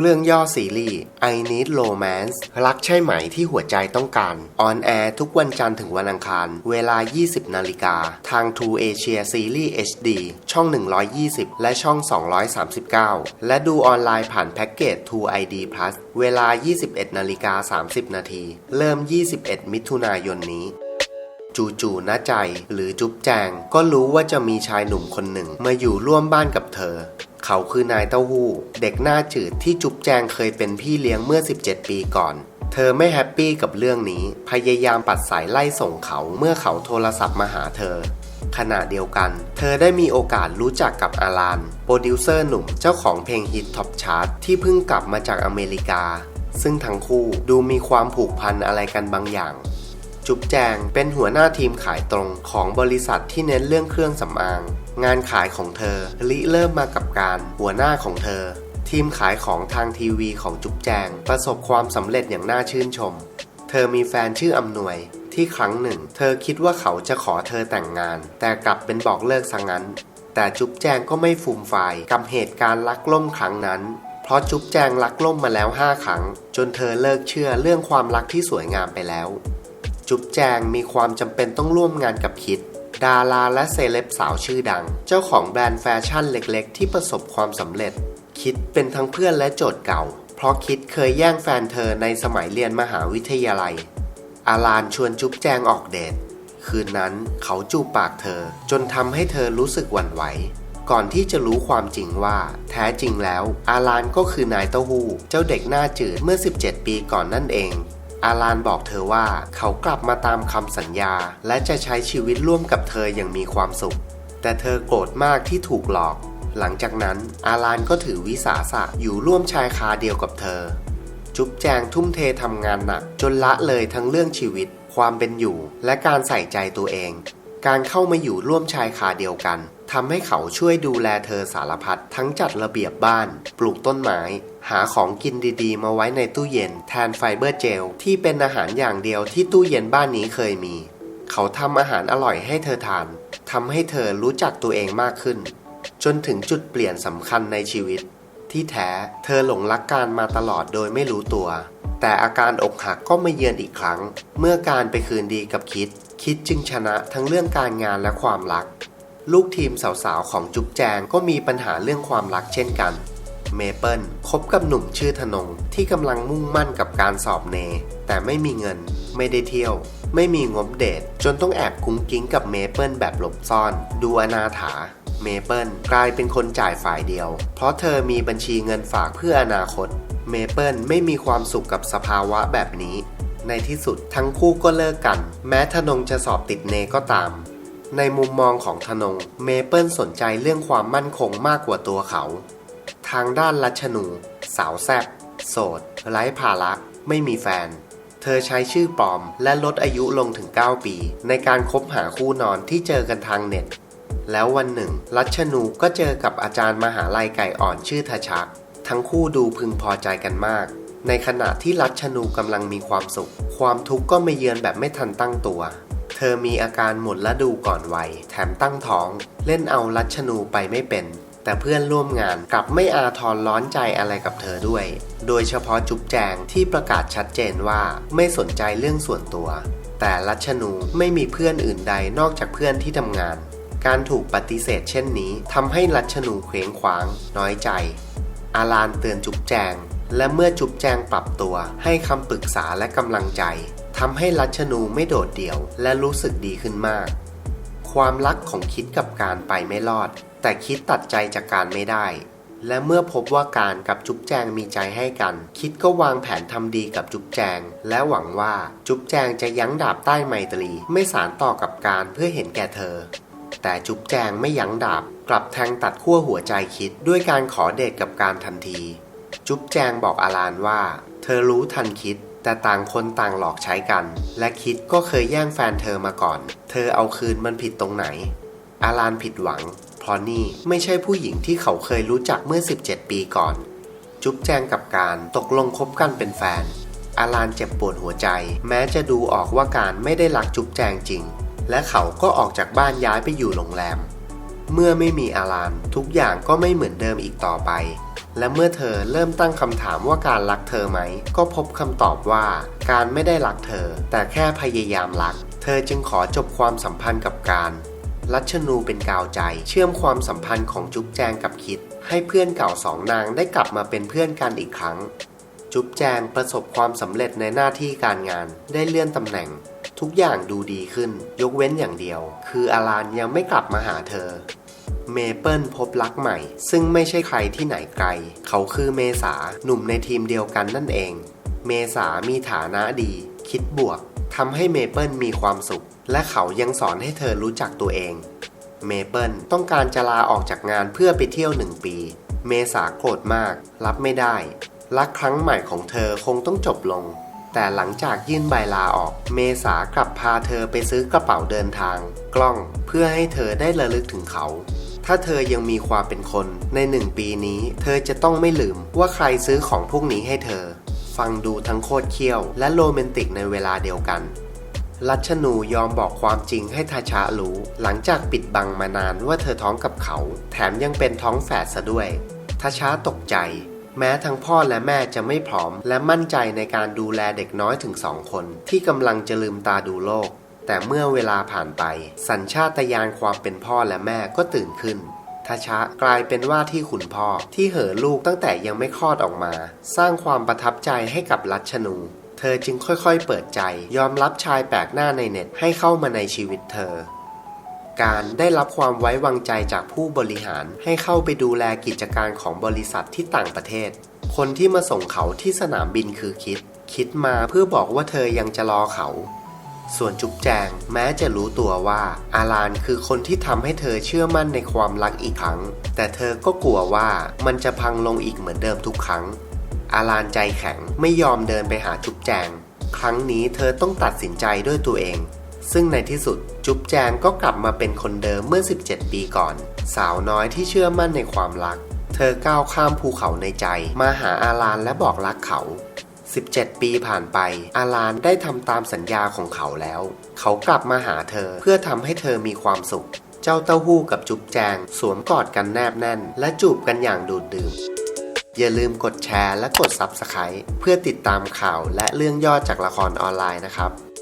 เรื่องย่อซีรีส์ I Need Romance รักใช่ไหมที่หัวใจต้องการออนแอร์ทุกวันจันทร์ถึงวันอังคาร เวลา 20 นาฬิกา ทาง True Asia Series HD ช่อง 120 และช่อง 239 และดูออนไลน์ผ่านแพ็กเกจ True ID Plus เวลา 21 นาฬิกา 30 นาที เริ่ม 21 มิถุนายนนี้จู่ๆนะใจ หรือจุ๊บแจง ก็รู้ว่าจะมีชายหนุ่มคนหนึ่ง มาอยู่ร่วมบ้านกับเธอ เขาคือนายเต้าหู้ เด็กหน้าจืดที่จุ๊บแจงเคยเป็นพี่เลี้ยงเมื่อ 17 ปีก่อน เธอไม่แฮปปี้กับเรื่องนี้ พยายามปัดสายไล่ส่งเขาเมื่อเขาโทรศัพท์มาหาเธอ ขณะเดียวกัน เธอได้มีโอกาสรู้จักกับอาลาน โปรดิวเซอร์หนุ่มเจ้าของเพลงฮิตท็อปชาร์ตที่เพิ่งกลับมาจากอเมริกา ซึ่งทั้งคู่ดูมีความผูกพันอะไรกันบางอย่างจุ๊บแจงเป็นหัวหน้าทีมขายตรงของบริษัทที่เน้นเรื่องเครื่องสำอาง งานขายของเธอลิเริ่มมากับการหัวหน้าของเธอ ทีมขายของทางทีวีของจุ๊บแจง ประสบความสำเร็จอย่างน่าชื่นชม เธอมีแฟนชื่ออำนวยที่ครั้งหนึ่ง เธอคิดว่าเขาจะขอเธอแต่งงาน แต่กลับเป็นบอกเลิกซะงั้น แต่จุ๊บแจงก็ไม่ฟูมฟายกับเหตุการณ์ลักล่มครั้งนั้น เพราะจุ๊บแจงลักล่มมาแล้ว5ครั้ง จนเธอเลิกเชื่อเรื่องความรักที่สวยงามไปแล้ว จุ๊บแจงมีความจำเป็นต้องร่วมงานกับคิด ดาราและเซเลบสาวชื่อดัง เจ้าของแบรนด์แฟชั่นเล็กๆ ที่ประสบความสำเร็จ คิดเป็นทั้งเพื่อนและโจทย์เก่า เพราะคิดเคยแย่งแฟนเธอในสมัยเรียนมหาวิทยาลัย อาลานชวนจุ๊บแจงออกเดท คืนนั้นเขาจูบปากเธอ จนทำให้เธอรู้สึกหวั่นไหว ก่อนที่จะรู้ความจริงว่า แท้จริงแล้ว อาลานก็คือนายเต้าหู้ เจ้าเด็กหน้าจืดเมื่อ 17 ปีก่อนนั่นเอง อาลานบอกเธอว่าเขากลับมาตามคำสัญญา และจะใช้ชีวิตร่วมกับเธออย่างมีความสุข แต่เธอโกรธมากที่ถูกหลอก หลังจากนั้นอาลานก็ถือวิสาสะอยู่ร่วมชายคาเดียวกับเธอ จุ๊บแจงทุ่มเททำงานหนัก จนละเลยทั้งเรื่องชีวิต ความเป็นอยู่ และการใส่ใจตัวเอง การเข้ามาอยู่ร่วมชายคาเดียวกันทำให้เขาช่วยดูแลเธอสารพัดทั้งจัดระเบียบบ้าน ปลูกต้นไม้ หาของกินดีๆ มาไว้ในตู้เย็นแทนไฟเบอร์เจลที่เป็นอาหารอย่างเดียวที่ตู้เย็นบ้านนี้เคยมี เขาทำอาหารอร่อยให้เธอทานทำให้เธอรู้จักตัวเองมากขึ้น จนถึงจุดเปลี่ยนสำคัญในชีวิต ที่แท้เธอหลงรักการมาตลอดโดยไม่รู้ตัว แต่อาการอกหักก็มาเยือนอีกครั้ง เมื่อการไปคืนดีกับคิด คิดจึงชนะทั้งเรื่องการงานและความรัก ลูกทีมสาวๆของจุ๊บแจงก็มีปัญหาเรื่องความรักเช่นกัน เมเปิลคบกับหนุ่มชื่อธนงที่กำลังมุ่งมั่นกับการสอบเน แต่ไม่มีเงิน ไม่ได้เที่ยว ไม่มีงบเดท จนต้องแอบคุ้งกิ้งกับเมเปิลแบบหลบซ่อน ดูอนาถาเมเปิลกลายเป็นคนจ่ายฝ่ายเดียว เพราะเธอมีบัญชีเงินฝากเพื่ออนาคต เมเปิลไม่มีความสุขกับสภาวะแบบนี้ ในที่สุดทั้งคู่ก็เลิกกัน แม้ธนงจะสอบติดเนก็ตาม ในมุมมองของธนง เมเปิลสนใจเรื่องความมั่นคงมากกว่าตัวเขา ทางด้านรัชนู สาวแซบโสด ไร้ภาระไม่มีแฟน เธอใช้ชื่อปลอม และลดอายุลงถึง 9 ปี ในการคบหาคู่นอนที่เจอกันทางเน็ต แล้ววันหนึ่ง รัชนูก็เจอกับอาจารย์มหาลัยไก่อ่อนชื่อทชัก ทั้งคู่ดูพึงพอใจกันมาก ในขณะที่รัชนูกำลังมีความสุข ความทุกข์ก็มาเยือนแบบไม่ทันตั้งตัวเธอมีอาการหมดฤดูก่อนวัย แถมตั้งท้อง เล่นเอารัชนูไปไม่เป็น แต่เพื่อนร่วมงานกลับไม่อาทรร้อนใจอะไรกับเธอด้วย โดยเฉพาะจุ๊บแจงที่ประกาศชัดเจนว่าไม่สนใจเรื่องส่วนตัว แต่รัชนูไม่มีเพื่อนอื่นใดนอกจากเพื่อนที่ทำงาน การถูกปฏิเสธเช่นนี้ทำให้รัชนูเคว้งคว้าง น้อยใจ อาลานเตือนจุ๊บแจง และเมื่อจุ๊บแจงปรับตัวให้คำปรึกษาและกำลังใจทำให้รัชนูไม่โดดเดี่ยวและรู้สึกดีขึ้นมาก ความรักของคิดกับการไปไม่รอด แต่คิดตัดใจจากการไม่ได้ และเมื่อพบว่าการกับจุ๊บแจงมีใจให้กัน คิดก็วางแผนทำดีกับจุ๊บแจง และหวังว่าจุ๊บแจงจะยั้งดาบใต้ไมตรี ไม่สารต่อกับการเพื่อเห็นแก่เธอ แต่จุ๊บแจงไม่ยั้งดาบ กลับแทงตัดขั้วหัวใจคิดด้วยการขอเดทกับการทันที จุ๊บแจงบอกอาลานว่า เธอรู้ทันคิดแต่ต่างคนต่างหลอกใช้กัน และคิดก็เคยแย่งแฟนเธอมาก่อน เธอเอาคืนมันผิดตรงไหน อาลานผิดหวัง เพราะนี่ไม่ใช่ผู้หญิงที่เขาเคยรู้จักเมื่อ 17 ปีก่อน จุ๊บแจงกับการตกลงคบกันเป็นแฟน อาลานเจ็บปวดหัวใจ แม้จะดูออกว่าการไม่ได้รักจุ๊บแจงจริง และเขาก็ออกจากบ้านย้ายไปอยู่โรงแรม เมื่อไม่มีอาลานทุกอย่างก็ไม่เหมือนเดิมอีกต่อไป และเมื่อเธอเริ่มตั้งคำถามว่าการรักเธอไหม ก็พบคำตอบว่าการไม่ได้รักเธอ แต่แค่พยายามรัก เธอจึงขอจบความสัมพันธ์กับการ รัชนูเป็นกาวใจ เชื่อมความสัมพันธ์ของจุ๊บแจงกับคิด ให้เพื่อนเก่าสองนางได้กลับมาเป็นเพื่อนกันอีกครั้ง จุ๊บแจงประสบความสำเร็จในหน้าที่การงานได้เลื่อนตำแหน่ง ทุกอย่างดูดีขึ้น ยกเว้นอย่างเดียว คืออารานยังไม่กลับมาหาเธอ เมเปิลพบรักใหม่ ซึ่งไม่ใช่ใครที่ไหนไกล เขาคือเมษาหนุ่มในทีมเดียวกันนั่นเอง เมษามีฐานะดี คิดบวก ทำให้เมเปิลมีความสุข และเขายังสอนให้เธอรู้จักตัวเอง เมเปิลต้องการจะลาออกจากงานเพื่อไปเที่ยวหนึ่งปี เมษาโกรธมาก รับไม่ได้ รักครั้งใหม่ของเธอคงต้องจบลง แต่หลังจากยื่นใบลาออก เมษากลับพาเธอไปซื้อกระเป๋าเดินทาง กล้องเพื่อให้เธอได้ระลึกถึงเขาถ้าเธอยังมีความเป็นคนในหนึ่งปีนี้ เธอจะต้องไม่ลืมว่าใครซื้อของพวกนี้ให้เธอ ฟังดูทั้งโคตรเคี้ยว และโรแมนติกในเวลาเดียวกัน รัชนูยอมบอกความจริงให้ทาชะรู้ หลังจากปิดบังมานานว่าเธอท้องกับเขา แถมยังเป็นท้องแฝดซะด้วยทาชะตกใจ แม้ทั้งพ่อและแม่จะไม่พร้อม และมั่นใจในการดูแลเด็กน้อยถึงสองคน ที่กำลังจะลืมตาดูโลก แต่เมื่อเวลาผ่านไป สัญชาตญาณความเป็นพ่อและแม่ก็ตื่นขึ้น ทาชะกลายเป็นว่าที่ขุนพ่อ ที่เห่อลูกตั้งแต่ยังไม่คลอดออกมา สร้างความประทับใจให้กับรัชนู เธอจึงค่อยๆ เปิดใจ ยอมรับชายแปลกหน้าในเน็ตให้เข้ามาในชีวิตเธอ การได้รับความไว้วางใจจากผู้บริหารให้เข้าไปดูแลกิจการของบริษัทที่ต่างประเทศ คนที่มาส่งเขาที่สนามบินคือคิด คิดมาเพื่อบอกว่าเธอยังจะรอเขา ส่วนจุ๊บแจงแม้จะรู้ตัวว่า อารานคือคนที่ทำให้เธอเชื่อมั่นในความรักอีกครั้ง แต่เธอก็กลัวว่ามันจะพังลงอีกเหมือนเดิมทุกครั้ง อารานใจแข็งไม่ยอมเดินไปหาจุ๊บแจง ครั้งนี้เธอต้องตัดสินใจด้วยตัวเอง ซึ่งในที่สุดจุ๊บแจงก็กลับมาเป็นคนเดิมเมื่อ 17 ปีก่อน สาวน้อยที่เชื่อมั่นในความรัก เธอก้าวข้ามภูเขาในใจ มาหาอารานและบอกรักเขา 17 ปีผ่านไป อารานได้ทำตามสัญญาของเขาแล้ว เขากลับมาหาเธอเพื่อทำให้เธอมีความสุข เจ้าเต้าหู้กับจุ๊บแจง สวมกอดกันแนบแน่น และจูบกันอย่างดูดดื่ม อย่าลืมกดแชร์และกด Subscribe เพื่อติดตามข่าวและเรื่องย่อจากละครออนไลน์นะครับ